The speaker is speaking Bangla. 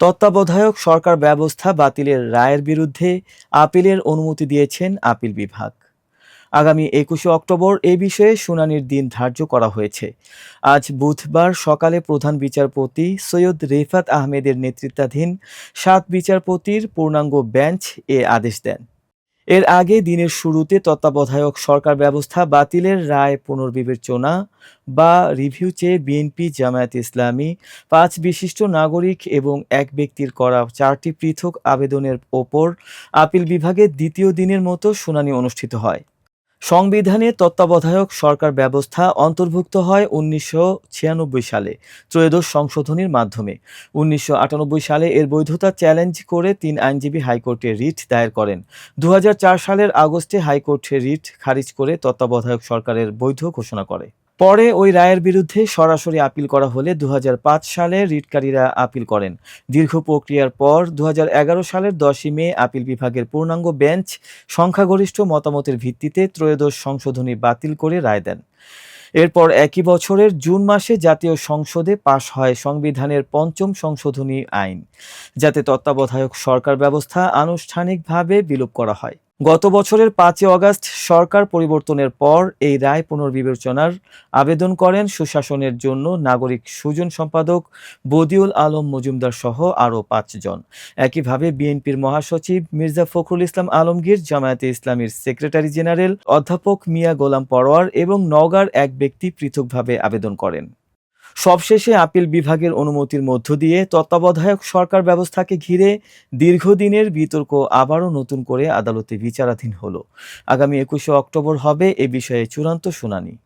তত্ত্বাবধায়ক সরকার ব্যবস্থা বাতিলের রায়ের বিরুদ্ধে আপিলের অনুমতি দিয়েছেন আপিল বিভাগ। আগামী একুশে অক্টোবর এ বিষয়ে শুনানির দিন ধার্য করা হয়েছে। আজ বুধবার সকালে প্রধান বিচারপতি সৈয়দ রেফাত আহমেদের নেতৃত্বাধীন সাত বিচারপতির পূর্ণাঙ্গ বেঞ্চ এ আদেশ দেন। এর আগে দিনের শুরুতে তত্ত্বাবধায়ক সরকার ব্যবস্থা বাতিলের রায় পুনর্বিবেচনা বা রিভিউ চেয়ে বিএনপি, জামায়াত ইসলামী, পাঁচ বিশিষ্ট নাগরিক এবং এক ব্যক্তির করা চারটি পৃথক আবেদনের ওপর আপিল বিভাগের দ্বিতীয় দিনের মতো শুনানি অনুষ্ঠিত হয়। সংবিধানে তত্ত্বাবধায়ক সরকার ব্যবস্থা অন্তর্ভুক্ত হয় উনিশশো ছিয়ানব্বই সালে ত্রয়োদশ সংশোধনীর মাধ্যমে। উনিশশো আটানব্বই সালে এর বৈধতা চ্যালেঞ্জ করে তিন আইনজীবী হাইকোর্টে রিট দায়ের করেন। দু হাজার চার সালের আগস্টে হাইকোর্টে রিট খারিজ করে তত্ত্বাবধায়ক সরকারের বৈধ ঘোষণা করে। পরে ওই রায়ের বিরুদ্ধে সরাসরি আপিল করা হলে দু হাজার পাঁচ সালে রিটকারীরা আপিল করেন। দীর্ঘ প্রক্রিয়ার পর দু হাজার এগারো সালের দশই মে আপিল বিভাগের পূর্ণাঙ্গ বেঞ্চ সংখ্যাগরিষ্ঠ মতামতের ভিত্তিতে ত্রয়োদশ সংশোধনী বাতিল করে রায় দেন। এরপর একই বছরের জুন মাসে জাতীয় সংসদে পাশ হয় সংবিধানের পঞ্চম সংশোধনী আইন, যাতে তত্ত্বাবধায়ক সরকার ব্যবস্থা আনুষ্ঠানিকভাবে বিলোপ করা হয়। গত বছরের পাঁচই অগাস্ট সরকার পরিবর্তনের পর এই রায় পুনর্বিবেচনার আবেদন করেন সুশাসনের জন্য নাগরিক সুজন সম্পাদক বদিউল আলম মজুমদার সহ আরও পাঁচজন। একইভাবে বিএনপির মহাসচিব মির্জা ফখরুল ইসলাম আলমগীর, জামায়াতে ইসলামীর সেক্রেটারি জেনারেল অধ্যাপক মিয়া গোলাম পরোয়ার এবং নওগাঁর এক ব্যক্তি পৃথকভাবে আবেদন করেন। সবশেষে আপিল বিভাগের অনুমতির মধ্য দিয়ে তত্ত্বাবধায়ক সরকার ব্যবস্থাকে ঘিরে দীর্ঘদিনের বিতর্ক আবারও নতুন করে আদালতে বিচারাধীন হল। আগামী একুশে অক্টোবর হবে এ বিষয়ে চূড়ান্ত শুনানি।